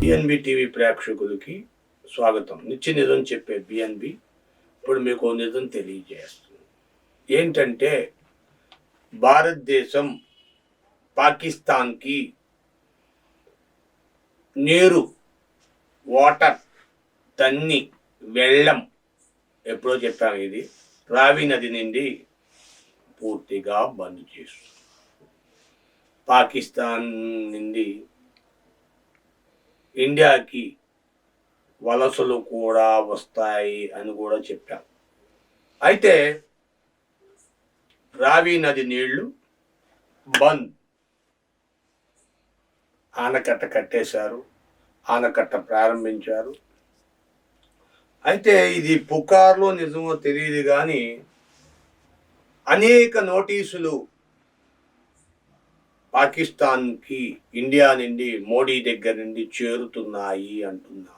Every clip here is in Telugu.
బిఎన్బి టీవీ ప్రేక్షకులకి స్వాగతం. నిత్య నిజం చెప్పే బిఎన్బి ఇప్పుడు మీకు నిజం తెలియజేస్తుంది. ఏంటంటే భారతదేశం పాకిస్తాన్కి నీరు వాటర్ తన్ని వెళ్ళం ఎప్పుడో చెప్పాను ఇది. రావి నది నుండి పూర్తిగా బంద్ చేస్తుంది పాకిస్తాన్ నుండి ఇండియాకి వలసలు కూడా వస్తాయి అని కూడా చెప్పాం. అయితే రావి నది నీళ్ళు బంద్. ఆనకట్ట కట్టేశారు ఆనకట్ట ప్రారంభించారు. అయితే ఇది పుకార్లో నిజమో తెలియదు కానీ అనేక నోటీసులు పాకిస్తాన్కి ఇండియా నుండి మోడీ దగ్గర నుండి చేరుతున్నాయి అంటున్నారు.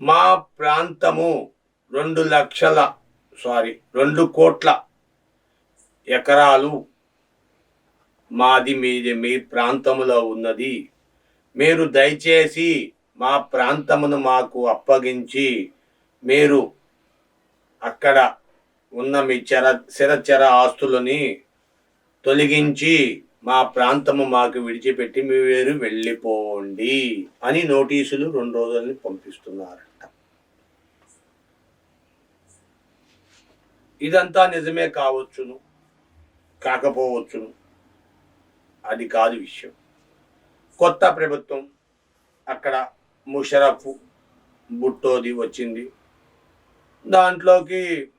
మా ప్రాంతము రెండు లక్షల సారీ రెండు కోట్ల ఎకరాలు మాది మీది మీ ప్రాంతములో ఉన్నది. మీరు దయచేసి మా ప్రాంతమును మాకు అప్పగించి మీరు అక్కడ ఉన్న మీ చెర చిరచర ఆస్తులని తొలగించి మా ప్రాంతము మాకు విడిచిపెట్టి మీ వేరు వెళ్ళిపోండి అని నోటీసులు రెండు రోజులని పంపిస్తున్నారట. ఇదంతా నిజమే కావచ్చును కాకపోవచ్చును. అది కాదు విషయం. కొత్త ప్రభుత్వం అక్కడ ముషరఫ్ బుట్టోది వచ్చింది. దాంట్లోకి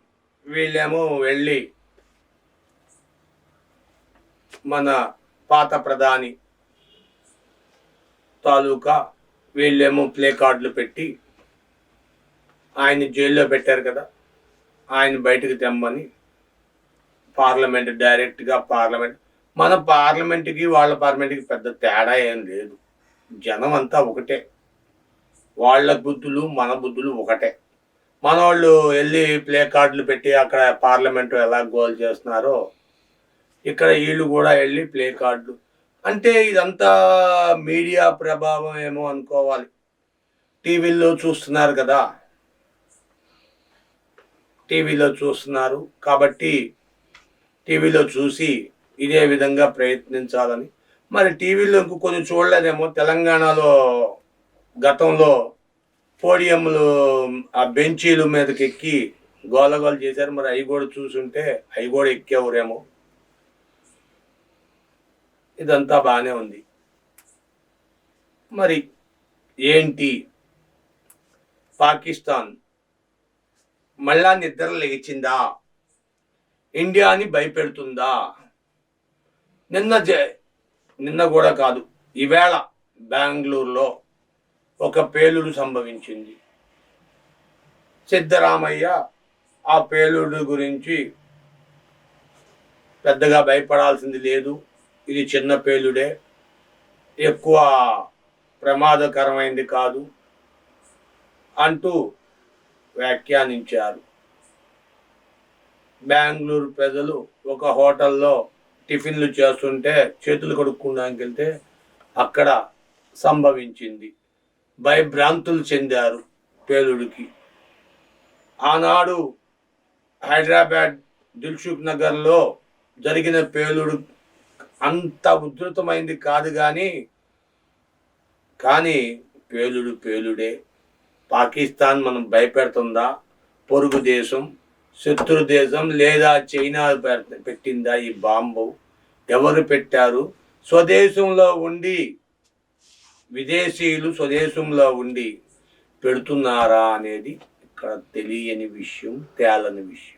వీళ్ళేమో వెళ్ళి మన పాత ప్రధాని తాలూకా వీళ్ళేమో ప్లే కార్డులు పెట్టి ఆయన జైల్లో పెట్టారు కదా ఆయన బయటకు తెమ్మని పార్లమెంట్ డైరెక్ట్గా పార్లమెంట్ మన పార్లమెంట్కి వాళ్ళ పార్లమెంట్కి పెద్ద తేడా ఏం లేదు. జనం అంతా ఒకటే. వాళ్ళ బుద్ధులు మన బుద్ధులు ఒకటే. మన వాళ్ళు వెళ్ళి ప్లే కార్డులు పెట్టి అక్కడ పార్లమెంట్ ఎలా గోల్ చేస్తున్నారో ఇక్కడ వీళ్ళు కూడా వెళ్ళి ప్లే కార్డులు. అంటే ఇదంతా మీడియా ప్రభావం ఏమో అనుకోవాలి. టీవీల్లో చూస్తున్నారు కదా. టీవీలో చూస్తున్నారు కాబట్టి టీవీలో చూసి ఇదే విధంగా ప్రయత్నించాలని. మరి టీవీలో ఇంకొన్ని చూడలేదేమో. తెలంగాణలో గతంలో పోడియంలు ఆ బెంచీలు మీదకి ఎక్కి గోలగోలు చేశారు. మరి అవి కూడా చూసుంటే అవి కూడా ఎక్కేవరేమో. ఇదంతా బాగానే ఉంది. మరి ఏంటి? పాకిస్తాన్ మళ్ళా నిద్ర లేచిందా? ఇండియాని భయపెడుతుందా? నిన్న జ- నిన్న కూడా కాదు. ఈవేళ బెంగళూరులో ఒక పేలుడు సంభవించింది. సిద్ధరామయ్య ఆ పేలుడు గురించి పెద్దగా భయపడాల్సింది లేదు. ఇది చిన్న పేలుడే. ఎక్కువ ప్రమాదకరమైంది కాదు అంటూ వ్యాఖ్యానించారు. బెంగళూరు ప్రజలు ఒక హోటల్లో టిఫిన్లు చేస్తుంటే చేతులు కడుక్కోడానికి వెళ్తే అక్కడ సంభవించింది. భయభ్రాంతులు చెందారు పేలుడికి. ఆనాడు హైదరాబాద్ దిల్సుఖ్ నగర్లో జరిగిన పేలుడు అంత ఉధృతమైంది కాదు కానీ కానీ పేలుడు పేలుడే. పాకిస్తాన్ మనం భయపెడుతుందా? పొరుగు దేశం శత్రు దేశం లేదా చైనా పెట్టిందా ఈ బాంబు? ఎవరు పెట్టారు? స్వదేశంలో ఉండి విదేశీయులు స్వదేశంలో ఉండి పెడుతున్నారా అనేది ఇక్కడ తెలియని విషయం తేలని విషయం.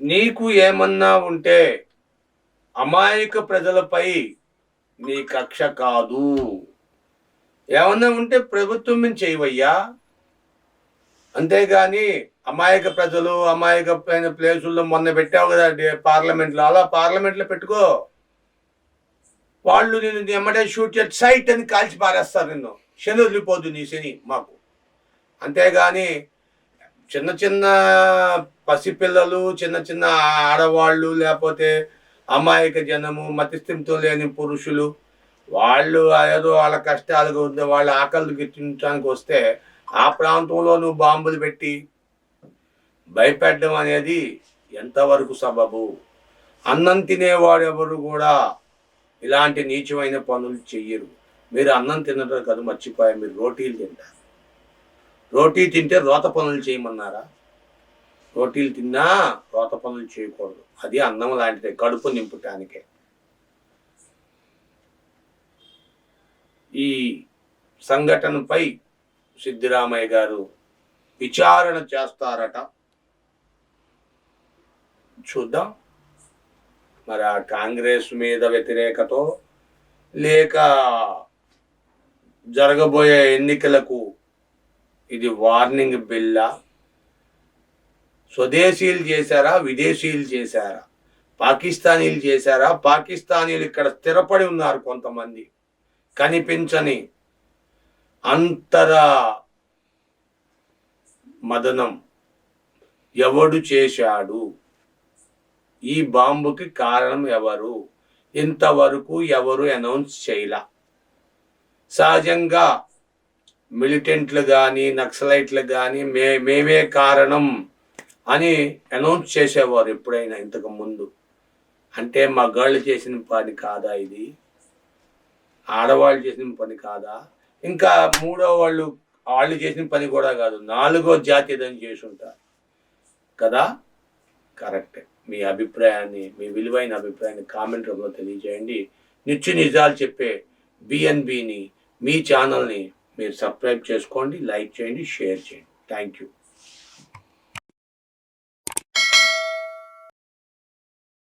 నీకు ఏమన్నా ఉంటే అమాయక ప్రజలపై నీ కక్ష కాదు. ఏమన్నా ఉంటే ప్రభుత్వం నుంచి చేయవయ్యా. అంతేగాని అమాయక ప్రజలు అమాయకమైన ప్లేసుల్లో మొన్న పెట్టావు కదా పార్లమెంట్లో అలా పార్లమెంట్లో పెట్టుకో. వాళ్ళు నేను ఎమ్మడే షూట్ చేసి సైట్ అని కాల్చి పారేస్తారు నిన్ను. శని వదిలిపోద్దు నీ శని మాకు. అంతేగాని చిన్న చిన్న పసిపిల్లలు చిన్న చిన్న ఆడవాళ్ళు లేకపోతే అమాయక జనము మతిస్థింతో లేని పురుషులు వాళ్ళు ఏదో వాళ్ళ కష్టాలుగా ఉంది వాళ్ళ ఆకలి గిట్టించడానికి వస్తే ఆ ప్రాంతంలో నువ్వు బాంబులు పెట్టి భయపెట్టడం అనేది ఎంతవరకు సబబు? అన్నం తినేవాడు ఎవరు కూడా ఇలాంటి నీచమైన పనులు చెయ్యరు. మీరు అన్నం తినడం కదా మర్చిపోయారు. మీరు రోటీలు తింటారు. రోటీ తింటే రోత పనులు చేయమన్నారా? రోటీలు తిన్నా రోత పనులు చేయకూడదు. అది అన్నం లాంటిదే కడుపు నింపటానికే. ఈ సంఘటనపై సిద్ధిరామయ్య గారు విచారణ చేస్తారట. చూద్దాం. మరి ఆ కాంగ్రెస్ మీద వ్యతిరేకతో లేక జరగబోయే ఎన్నికలకు ఇది వార్నింగ్ బిల్లా? స్వదేశీయులు చేశారా? విదేశీయులు చేశారా? పాకిస్తానీలు చేశారా? పాకిస్తానీలు ఇక్కడ స్థిరపడి ఉన్నారు కొంతమంది. కనిపించని అంతర మదనం ఎవడు చేశాడు? ఈ బాంబుకి కారణం ఎవరు? ఇంతవరకు ఎవరు అనౌన్స్ చేయలా? సహజంగా మిలిటెంట్లు కానీ నక్సలైట్లు కానీ మే మేమే కారణం అని అనౌన్స్ చేసేవారు ఎప్పుడైనా ఇంతకు ముందు. అంటే మగాళ్ళు చేసిన పని కాదా ఇది? ఆడవాళ్ళు చేసిన పని కాదా? ఇంకా మూడో వాళ్ళు వాళ్ళు చేసిన పని కూడా కాదు నాలుగో జాతి ఏదని చేసి ఉంటారు. కదా? కరెక్టే. మీ అభిప్రాయాన్ని మీ విలువైన అభిప్రాయాన్ని కామెంట్ రూపంలో తెలియజేయండి. నిత్య నిజాలు చెప్పే బిఎన్బిని మీ ఛానల్ని మీరు సబ్స్క్రైబ్ చేసుకోండి లైక్ చేయండి షేర్ చేయండి. Thank you